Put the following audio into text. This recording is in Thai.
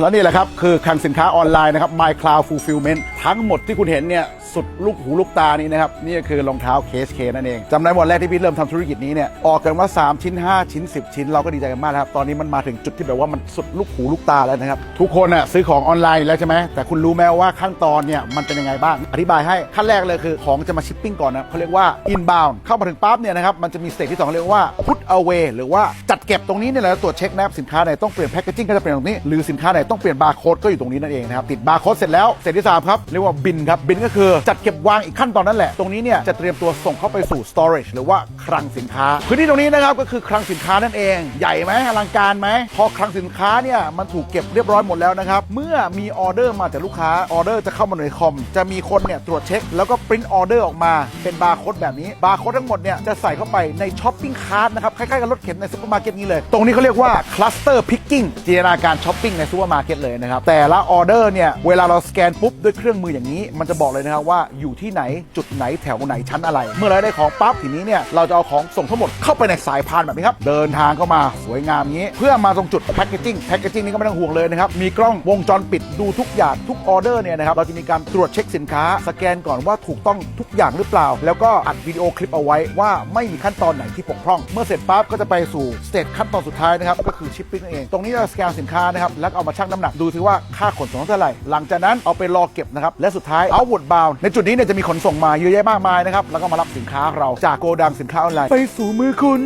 แล้วนี่แหละครับ คือคลังสินค้าออนไลน์นะครับ My Cloud Fulfillment ทั้งหมดที่คุณเห็นเนี่ยสุดลูกหูลูกตานี้นะครับ นี่คือรองเท้าเคสเคนั่นเองจำได้วันแรกที่พี่เริ่มทำธุรกิจนี้เนี่ยออกกันว่า 3 ชิ้น 5 ชิ้น 10 ชิ้น เราก็ดีใจกันมากครับ ตอนนี้มันมาถึงจุดที่แบบว่ามันสุดลูกหูลูกตาแล้วนะครับ ทุกคนน่ะซื้อของออนไลน์แล้วใช่ไหมแต่คุณรู้ไหมว่าขั้นตอนเนี่ยมันเป็นยังไงบ้างอธิบายให้ขั้นแรกเลยคือของจะมาชิปปิ้งก่อนนะเขาเรียกว่า inbound เข้ามาถึงปั๊บเนี่ยนะครับมันจะมีสเตจที่สองเรียกว่า put away หรือว่าจัดเก็บตรงนี้เนี่ยแหละตรวจเช็คนะครับสินค้าไหนต้องเปลี่ยนแพคเกจิ้งก็จะเปลี่ยนตรงนี้หรือสินค้าไหนต้องเปลี่ยนบาร์โค้ดก็อยู่ตรงนี้นั่นเองนะครับติดบาร์โค้ดเสร็จแล้วเสร็จที่สามครับเรียกว่าบินครับบินก็คือจัดเก็บวางอีกขั้นตอนนั้นแหละตรงนี้เนี่ยจะเตรียมตัวส่งเข้าไปสู่ storage หรือว่าคลังสินค้า พื้นที่ตรงนี้นะครับก็คือคลังสินค้านั่นเอง ใหญ่ไหมอลังการไหมพอคลังสินค้าเนี่ยมันถูกเก็บเรียบร้อยหมดแล้วนะครับ เมื่อมีออเดอร์มาจากลูกค้าออเดอร์จะเข้ามาในคอม จะมีคนเนี่ยตรวจเช็ค แล้วก็ปริ้นออเดอร์ออกมาเป็นบาร์โค้ดแบบนี้บาร์โค้ดทั้งหมดเนี่ยจะใส่เข้าไปในช้อปปิ้งคาร์ทนะครับคล้ายๆกับรถเข็นในซุปเปอร์มาร์เก็ตนี้เลย ตรงนี้เขาเรียกว่าคลัสเตอร์พิกกิ้งจินตนาการช้อปปิ้งในซุปเปอร์มาร์เก็ตเลยนะครับแต่ละออเดอร์เนี่ยเวลาเราสแกนปุ๊บด้วยเครื่องมืออย่างนี้ มันจะบอกเลยนะครับว่าอยู่ที่ไหนจุดไหนแถวไหนชั้นอะไร เมื่อเราได้ของปั๊บทีนี้เนี่ยเราจะเอาของส่งทั้งหมดเข้าไปในสายพานแบบนี้ครับ เดินทางเข้ามาสวยงามงนี้ เพื่อมาตรงจุดแพคเกจิ้งแพคเกจิ้งนี้ก็ไม่ต้องห่วงเลยนะครับ มีกล้องวงจรปิดดูทุกอย่างทุกออเดอร์เนี่ยนะครับ เราจะมีการตรวจเช็คสินค้า สแกนก่อนว่าถูกต้องทุกอย่างหรือเปล่า แล้วก็อัดวิดีโอคลิปเอาไว้ว่าไม่มีขั้นตอนไหนที่ปกพร่อง เมื่อเสร็จปั๊บก็จะไปสู่สเตจขั้นตอนสุดท้ายนะครับก็คือชิปปิ้งนั่นเอง ตรงนี้เราสแกนสินค้านะครับแล้วเอามาชั่งน้ำหนักดูซิว่าค่าขนส่งเท่าไหร่หลังจากนั้นเอาไปรอเก็บนะครับและสุดท้ายเอาวดบาวในจุดนี้เนี่ยจะมีขนส่งมาเยอะแยะมากมายนะครับแล้วก็มารับสินค้าเราจากโกดังสินค้าออนไลน์ไปสู่มือคุณ